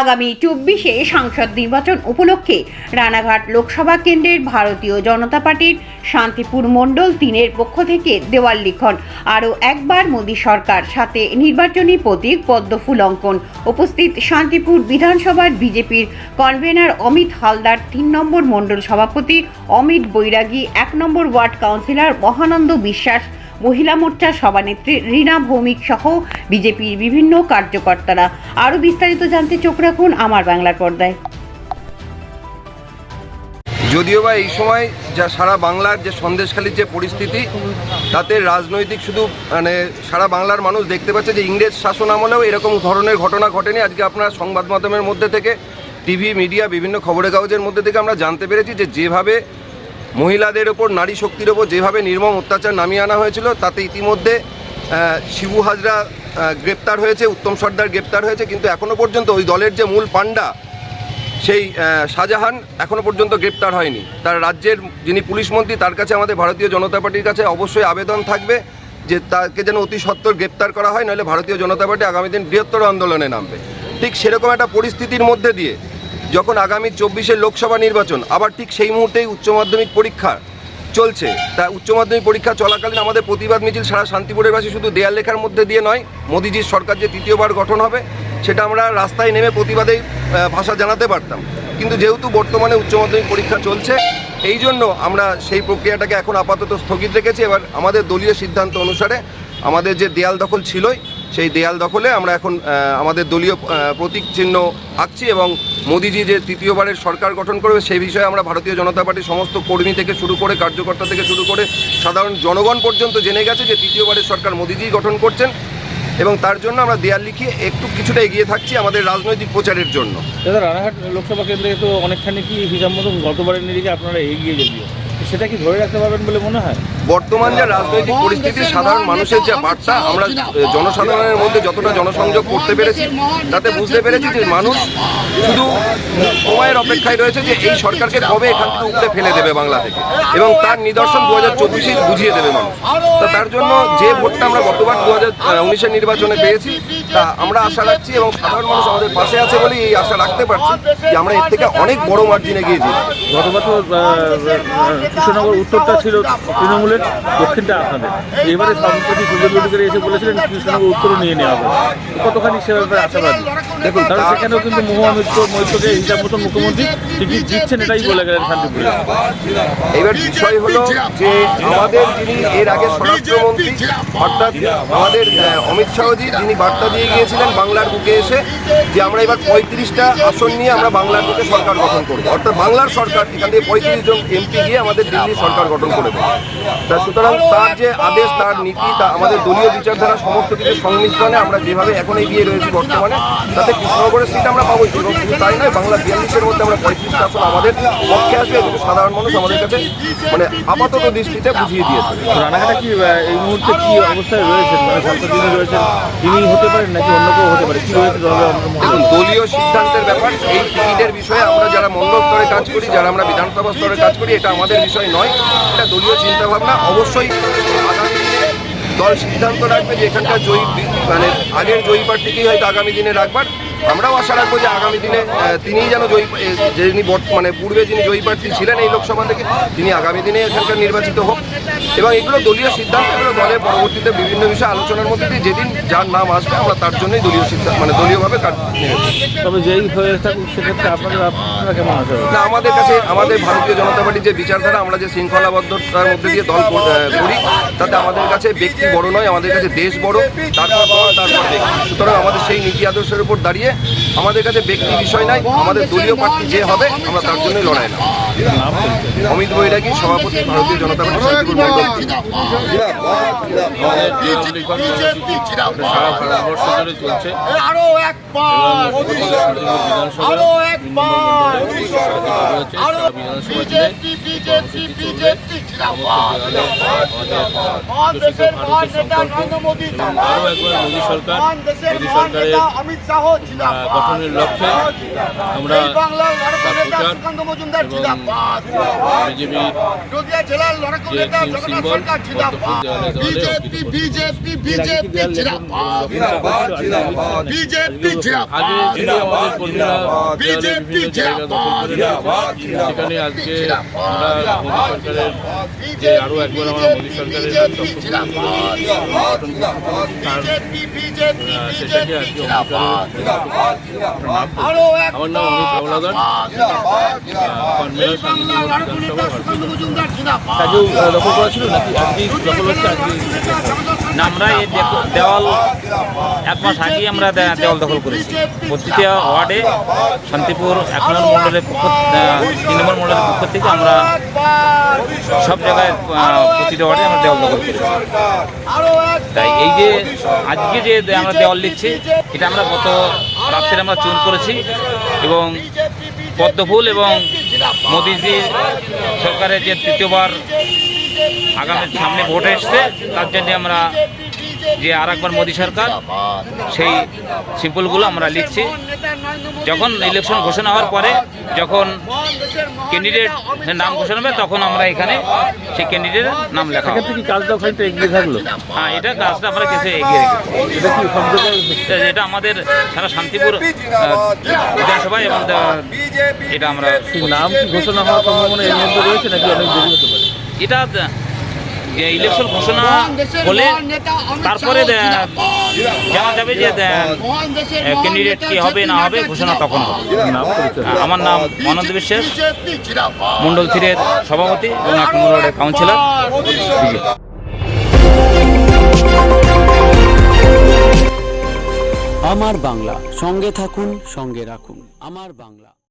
আগামী চব্বিশে সাংসদ নির্বাচন উপলক্ষে রানাঘাট লোকসভা কেন্দ্রের ভারতীয় জনতা পার্টির শান্তিপুর মণ্ডল তিনের পক্ষ থেকে দেওয়াল লিখন। আরও একবার মোদী সরকার সাথে নির্বাচনী প্রতীক পদ্মফুল অঙ্কন উপস্থিত শান্তিপুর বিধানসভার বিজেপির কনভেনার অমিত হালদার তিন নম্বর মণ্ডল সভাপতি, অমিত বৈরাগী এক নম্বর ওয়ার্ড কাউন্সিলর মহানন্দ বিশ্বাস মহিলা মোর্চার সভানেত্রী রীনা ভৌমিক সহ বিজেপির বিভিন্ন কার্যকর্তারা। আরও বিস্তারিত জানতে চোখ রাখুন আমার বাংলার পর্দায়। যদিও বা এই সময় যা সারা বাংলার যে সন্দেশখালির যে পরিস্থিতি, তাতে রাজনৈতিক শুধু মানে সারা বাংলার মানুষ দেখতে পাচ্ছে যে ইংরেজ শাসন আমলেও এরকম ধরনের ঘটনা ঘটেনি। আজকে আপনারা সংবাদ মাধ্যমের মধ্যে থেকে, টিভি, মিডিয়া, বিভিন্ন খবরের কাগজের মধ্যে থেকে আমরা জানতে পেরেছি যে যেভাবে মহিলাদের ওপর নারী শক্তির ওপর যেভাবে নির্মম অত্যাচার নামিয়ে আনা হয়েছিল, তাতে ইতিমধ্যে শিবু হাজরা গ্রেপ্তার হয়েছে, উত্তম সর্দার গ্রেপ্তার হয়েছে, কিন্তু এখনও পর্যন্ত ওই দলের যে মূল পাণ্ডা, সেই শাহজাহান এখনও পর্যন্ত গ্রেপ্তার হয়নি। তার রাজ্যের যিনি পুলিশ মন্ত্রী, তার কাছে আমাদের ভারতীয় জনতা পার্টির কাছে অবশ্যই আবেদন থাকবে যে তাকে যেন অতি সত্বর গ্রেপ্তার করা হয়, নইলে ভারতীয় জনতা পার্টি আগামী দিন বৃহত্তর আন্দোলনে নামবে। ঠিক সেরকম একটা পরিস্থিতির মধ্যে দিয়ে যখন আগামী চব্বিশের লোকসভা নির্বাচন, আবার ঠিক সেই মুহূর্তেই উচ্চ মাধ্যমিক পরীক্ষা চলছে। তা উচ্চ মাধ্যমিক পরীক্ষা চলাকালীন আমাদের প্রতিবাদ মিছিল সারা শান্তিপুরের বাসী শুধু দেয়াল লেখার মধ্যে দিয়ে নয়, মোদিজির সরকার যে তৃতীয়বার গঠন হবে, সেটা আমরা রাস্তায় নেমে প্রতিবাদেই ভাষা জানাতে পারতাম। কিন্তু যেহেতু বর্তমানে উচ্চ মাধ্যমিক পরীক্ষা চলছে, এই জন্য আমরা সেই প্রক্রিয়াটাকে এখন আপাতত স্থগিত রেখেছি। এবার আমাদের দলীয় সিদ্ধান্ত অনুসারে আমাদের যে দেয়াল দখল ছিলই সেই দেয়াল দখলে আমরা এখন আমাদের দলীয় প্রতীক চিহ্ন আঁকছি এবং মোদিজি যে তৃতীয়বারের সরকার গঠন করবে সেই বিষয়ে আমরা ভারতীয় জনতা পার্টির সমস্ত কর্মী থেকে শুরু করে, কার্যকর্তা থেকে শুরু করে সাধারণ জনগণ পর্যন্ত জেনে গেছে যে তৃতীয়বারের সরকার মোদিজিই গঠন করছেন এবং তার জন্য আমরা দেয়াল লিখিয়ে একটু কিছুটা এগিয়ে থাকছি আমাদের রাজনৈতিক প্রচারের জন্য। দাদা, রানাঘাট লোকসভা কেন্দ্রে তো অনেকখানি কি হিসাব মতন গতবারের নিরিখে আপনারা এগিয়ে যদিও সেটা কি ধরে রাখতে পারবেন বলে মনে হয়? বর্তমান যে রাজনৈতিক পরিস্থিতি সাধারণ মানুষের যে বার্তা আমরা জনসাধারণের মধ্যে যতটা জনসংযোগ করতে পেরেছি তাতে বুঝতে পেরেছি যে মানুষ শুধু সময়ের অপেক্ষায় রয়েছে যে এই সরকারকে কবে এখান থেকে উপরে ফেলে দেবে বাংলা থেকে। এবং তার নিদর্শন দু হাজার চব্বিশেই বুঝিয়ে দেবে মানুষ। তা তার জন্য যে ভোটটা আমরা গতবার দু হাজার উনিশের নির্বাচনে পেয়েছি তা আমরা আশা রাখছি এবং সাধারণ মানুষ আমাদের পাশে আছে বলেই এই আশা রাখতে পারছি যে আমরা এর থেকে অনেক বড় মার্জিনে গিয়েছি জিতবো। গতবার তো আহ, আহ, কৃষ্ণনগর উত্তরটা ছিল তৃণমূলের দক্ষিণটা আপনাদের। এবারে সম্প্রতি সুযোগ অধিকারী এসে বলেছিলেন, কৃষ্ণনগর উত্তরও নিয়ে নেওয়া হবে। কতখানি সে ব্যাপারে আশাবাদী? দেখুন কারণ সেখানেও কিন্তু মহামিত্র মৈত্রকে হিসাব মতন মুখ্যমন্ত্রী টিকিট দিচ্ছেন, এটাই বলে গেলেন শান্তিপুরে। এবার বিষয় হলো যে আমাদের যিনি এর আগে স্বরাষ্ট্রমন্ত্রী অর্থাৎ আমাদের অমিত শাহজি, যিনি বার্তা দিয়ে গিয়েছিলেন বাংলার বুকে এসে যে আমরা এবার পঁয়ত্রিশটা আসন নিয়ে আমরা বাংলার বুকে সরকার গঠন করব। অর্থাৎ বাংলার সরকার, এখান থেকে পঁয়ত্রিশ জন এমপি গিয়ে আমাদের দিল্লি সরকার গঠন করে দেবে। তা সুতরাং তার যে আদেশ তার নীতি তা আমাদের দলীয় বিচারধারা সমস্ত কিছু সংমিশ্রণে আমরা যেভাবে এখন এগিয়ে রয়েছি বর্তমানে তাতে কৃষ্ণনগরের সিট আমরা পাবোই এবং শুধু তাই নয় বাংলা বিয়াল্লিশের মধ্যে আমরা পঁয়ত্রিশটা আসন আমাদের পক্ষে আসবে এগুলো সাধারণ মানুষ আমাদের কাছে মানে আপাতত দৃষ্টিতে বুঝিয়ে দিয়েছে। রানাঘাটা কি এই মুহূর্তে কি অবস্থায় রয়েছেন? মানে রয়েছেন তিনি হতে পারেন নাকি অন্য কেউ হতে পারে? কি রয়েছে দলীয় সিদ্ধান্তের ব্যাপার এই টিকিটের বিষয়ে আমরা যারা মন্ডল স্তরে কাজ করি যারা আমরা বিধানসভা স্তরে কাজ করি এটা আমাদের বিষয় নয়। দলীয় চিন্তাভাবনা অবশ্যই দল সিদ্ধান্ত রাখবে যে এখানকার জয়ী মানে আগের জয়ী প্রার্থীকেই হয়তো আগামী দিনে রাখবার। আমরাও আশা রাখব যে আগামী দিনে তিনিই যেন জয়ী যিনি মানে পূর্বে যিনি জয়ী প্রার্থী ছিলেন এই লোকসভা থেকে তিনি আগামী দিনে এখানকার নির্বাচিত হোক। এবং এগুলো দলীয় সিদ্ধান্ত এগুলো দলের পরবর্তীতে বিভিন্ন বিষয়ে আলোচনার মধ্যে দিয়ে যেদিন যার নাম আসবে আমরা তার জন্যই দলীয় সিদ্ধান্ত মানে দলীয়ভাবে কাজ তবে যেই হয়ে থাকুক সেক্ষেত্রে আপনাদের আপনারা কেমন না আমাদের কাছে আমাদের ভারতীয় জনতা পার্টির যে বিচারধারা আমরা যে শৃঙ্খলাবদ্ধতার মধ্যে দিয়ে দল করি তাতে আমাদের কাছে ব্যক্তি বড় নয় আমাদের কাছে দেশ বড় তারপর দল তারপর ব্যক্তি সুতরাং আমাদের সেই নীতি আদর্শের উপর দাঁড়িয়ে আমাদের কাছে ব্যক্তি বিষয় নাই আমাদের দলীয় প্রার্থী যে হবে আমরা তার জন্যই লড়াই না অমিত বৈরাগী সভাপতি ভারতীয় জনতা পার্টি বিধানসভা বিজেপি বিজেপি বিজেপি মোদী সরকার মোদী সরকারের গঠনের লক্ষ্যে আমরা BJP BJP BJP. BJP BJP নিয়েছে, সেখানে আজকে আমরা মোদী সরকারের যে আরও একবার আমরা মোদী সরকারের সেটাকে আজকে আরও আমার নাম অমিত হাওলাদার কাজেও দখল করা ছিল নাকি? আজকেই দখল হচ্ছে আজকে? না আমরা এই দেওয়াল এক মাস আগেই আমরা দেওয়াল দখল করেছি। প্রতিটা ওয়ার্ডে শান্তিপুর এক নম্বর মণ্ডলের পক্ষ তিন নম্বর মণ্ডলের পক্ষ থেকে আমরা সব জায়গায় প্রতিটা ওয়ার্ডে আমরা দেওয়াল দখল করেছি। তাই এই যে আজকে যে আমরা দেওয়াল লিখছি এটা আমরা গত রাত্রে আমরা চুন করেছি এবং পদ্মফুল এবং মোদিজি সরকারের যে তৃতীয়বার আগামী সামনে ভোট এসছে তার জন্য আমরা যে আর একবার মোদী সরকার সেই সিম্পলগুলো আমরা লিখছি। যখন ইলেকশন ঘোষণা হওয়ার পরে যখন ক্যান্ডিডেট নাম ঘোষণা হবে তখন আমরা এখানে সেই ক্যান্ডিডেটের নাম লেখা কাজটা এগিয়ে থাকল? হ্যাঁ এটা কাজটা আমরা কিছু এগিয়ে রেখেছি। এটা কি এটা- এটা আমাদের সারা শান্তিপুর বিধানসভায় এবং এটা আমরা নাম ঘোষণা হওয়ার সম্ভাবনা এর মধ্যে রয়েছে নাকি অনেক দেরি হতে পারে? এটা যে ইলেকশন ঘোষণা হলে তারপরে জানা যাবে যে ক্যান্ডিডেট কি হবে না হবে ঘোষণা তখন আহ, আমার নাম অনন্ত বিশ্বাস মন্ডল থ্রির সভাপতি এবং এক নম্বর কাউন্সিলর আমার বাংলা সঙ্গে থাকুন সঙ্গে রাখুন। আমার বাংলা।